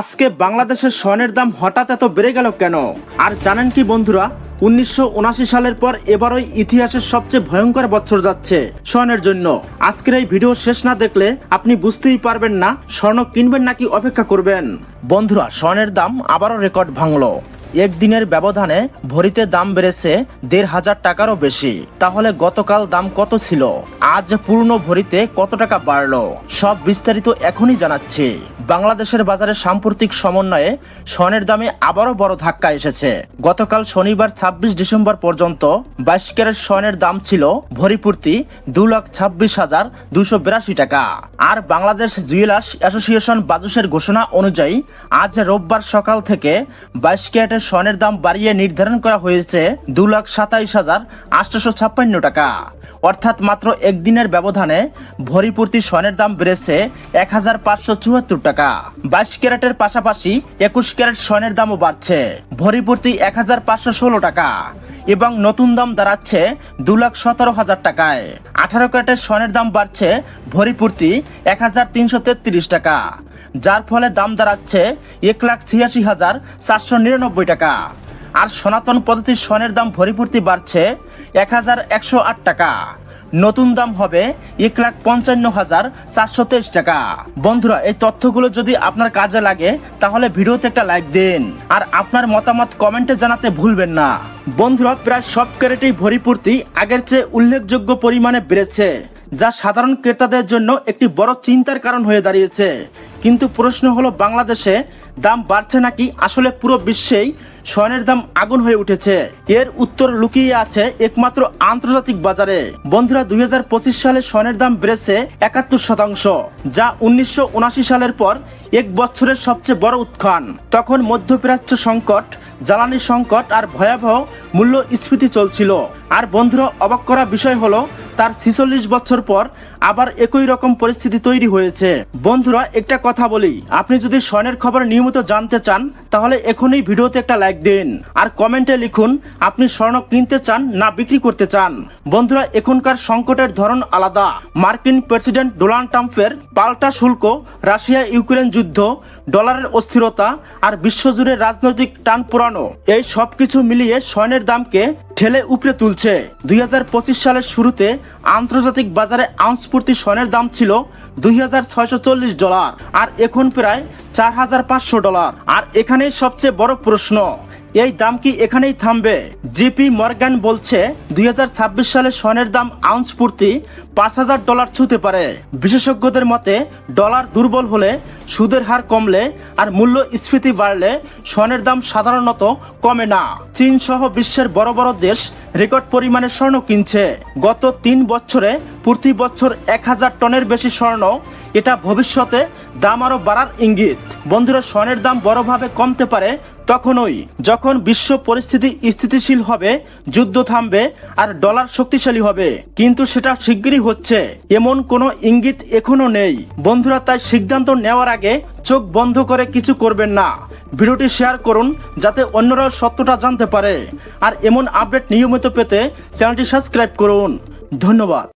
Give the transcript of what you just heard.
আজকে বাংলাদেশের স্বর্ণের দাম হঠাৎ এত বেড়ে গেল কেন? আর জানেন কি বন্ধুরা, উনিশশো উনআশি সালের পর এবারই ইতিহাসের সবচেয়ে ভয়ঙ্কর বছর যাচ্ছে স্বর্ণের জন্য। আজকের এই ভিডিও শেষ না দেখলে আপনি বুঝতেই পারবেন না, স্বর্ণ কিনবেন নাকি অপেক্ষা করবেন। বন্ধুরা, স্বর্ণের দাম আবারও রেকর্ড ভাঙলো। একদিনের ব্যবধানে ভরিতে দাম বেড়েছে দেড় হাজার টাকারও বেশি। তাহলে গতকাল দাম কত ছিল? আজ পূর্ণ ভরিতে কত টাকা বাড়লো? সব বিস্তারিত এখনই জানাচ্ছি। বাংলাদেশের বাজারে সাম্প্রতিক সমন্বয়ে স্বর্ণের দামে আবারও বড় ধাক্কা এসেছে। গতকাল শনিবার ছাব্বিশ ডিসেম্বর পর্যন্ত বাইশ ক্যারেট স্বর্ণের দাম ছিল ভরিপূর্তি দু লাখ ছাব্বিশ হাজার দুশো বিরাশি টাকা। আর বাংলাদেশ জুয়েলার্স অ্যাসোসিয়েশন বাজুসের ঘোষণা অনুযায়ী আজ রোববার সকাল থেকে বাইশ ক্যারেটের স্বর্ণের দাম বাড়িয়ে নির্ধারণ করা হয়েছে দু লাখ সাতাইশ হাজার আটশোশো ছাপ্পান্ন টাকা। অর্থাৎ মাত্র একদিনের ব্যবধানে ভরিপূর্তি স্বর্ণের দাম বেড়েছে এক হাজার পাঁচশো চুয়াত্তর টাকা। বাইশ ক্যারেটের পাশাপাশি একুশ ক্যারেট স্বর্ণের দামও বাড়ছে। ভরিপূর্তি এক হাজার পাঁচশো ষোলো টাকা। এবং নতুন দাম দাঁড়াচ্ছে দু লাখ সতেরো হাজার টাকায়। আঠারো ক্যারেটের স্বর্ণের দাম বাড়ছে ভরিপূর্তি এক হাজার তিনশো তেত্রিশ টাকা, যার ফলে দাম দাঁড়াচ্ছে এক লাখ ছিয়াশি হাজার চারশো নিরানব্বই টাকা। আর সনাতন পদ্ধতির স্বর্ণের দাম ভরিপূর্তি বাড়ছে এক হাজার একশো আট টাকা, নতুন দাম হবে এক লাখ পঞ্চান্ন হাজার চারশো তেইশ টাকা। বন্ধুরা, এই তথ্যগুলো যদি আপনার কাজে লাগে, তাহলে ভিডিওতে একটা লাইক দিন। আর আপনার মতামত কমেন্টে জানাতে ভুলবেন না। বন্ধুরা, প্রায় সব ক্যারেটেই ভরিপূর্তি আগের চেয়ে উল্লেখযোগ্য পরিমাণে বেড়েছে, যা সাধারণ ক্রেতাদের জন্য একটি বড় চিন্তার কারণ হয়ে দাঁড়িয়েছে। কিন্তু প্রশ্ন হলো, বাংলাদেশে দাম বাড়ছে নাকি? আসলে পুরো বিশ্বেই স্বর্ণের দাম আগুন হয়ে উঠেছে। এর উত্তর লুকিয়ে আছে একমাত্র আন্তর্জাতিক বাজারে। বন্ধুরা, দুই হাজার পঁচিশ সালে স্বর্ণের দাম বেড়েছে একাত্তর শতাংশ, যা উনিশশো সালের পর এক বছরের সবচেয়ে বড় উত্থান। তখন মধ্যপ্রাচ্য সংকট, জ্বালানি সংকট আর ভয়াবহ মূল্য স্ফীতি চলছিল। আর বন্ধুরা, অবাক করা বিষয় হলো, তার ছিচল্লিশ বছর পর আবার একই রকম পরিস্থিতি তৈরি হয়েছে। বন্ধুরা, একটা কথা বলি, আপনি যদি স্বর্ণের খবর নিয়মিত জানতে চান, তাহলে এখনই ভিডিওতে একটা লাইক দিন আর কমেন্টে লিখুন, আপনি স্বর্ণ কিনতে চান না বিক্রি করতে চান? বন্ধুরা, এখনকার সংকটের ধরন আলাদা। মার্কিন প্রেসিডেন্ট ডোনাল্ড ট্রাম্পের পাল্টা শুল্ক, রাশিয়া ইউক্রেন যুদ্ধ, ডলারের অস্থিরতা আর বিশ্বজুড়ে রাজনৈতিক টান পুরানো এই সবকিছু মিলিয়ে স্বর্ণের দামকে ঠেলে উপরে তুলছে। দুই হাজার পঁচিশ সালের শুরুতে আন্তর্জাতিক বাজারে আউন্স প্রতি স্বর্ণের দাম ছিল দুই হাজার ছয়শো চল্লিশ ডলার, আর এখন প্রায় চার হাজার পাঁচশো ডলার। আর এখানেই সবচেয়ে বড় প্রশ্ন, এই দাম কি এখানেই থামবে? জিপি মর্গান বলছে, দুই হাজার ছাব্বিশ সালে স্বর্ণের দাম আউন্স প্রতি পাঁচ হাজার ডলার ছুতে পারে। বিশেষজ্ঞদের মতে, ডলার দুর্বল হলে সুদের হার কমলে আর মূল্যস্ফীতি বাড়লে স্বর্ণের দাম সাধারণত কমে না। চীন সহ বিশ্বের বড় বড় দেশ রেকর্ড পরিমাণে স্বর্ণ কিনছে। গত তিন বছরে প্রতি বছর এক হাজার টনের বেশি স্বর্ণ। এটা ভবিষ্যতে দাম আরও বাড়ার ইঙ্গিত। বন্ধুরা, স্বর্ণের দাম বড়ভাবে কমতে পারে তখনই, যখন বিশ্ব পরিস্থিতি স্থিতিশীল হবে, যুদ্ধ থামবে আর ডলার শক্তিশালী হবে। কিন্তু সেটা শিগগিরই হচ্ছে। এমন কোনো ইঙ্গিত এখনও নেই। বন্ধুরা, তাই সিদ্ধান্ত নেওয়ার আগে চোখ বন্ধ করে কিছু করবেন না। ভিডিওটি শেয়ার করুন যাতে অন্যরাও সত্যটা জানতে পারে। আর এমন আপডেট নিয়মিত পেতে চ্যানেলটি সাবস্ক্রাইব করুন। ধন্যবাদ।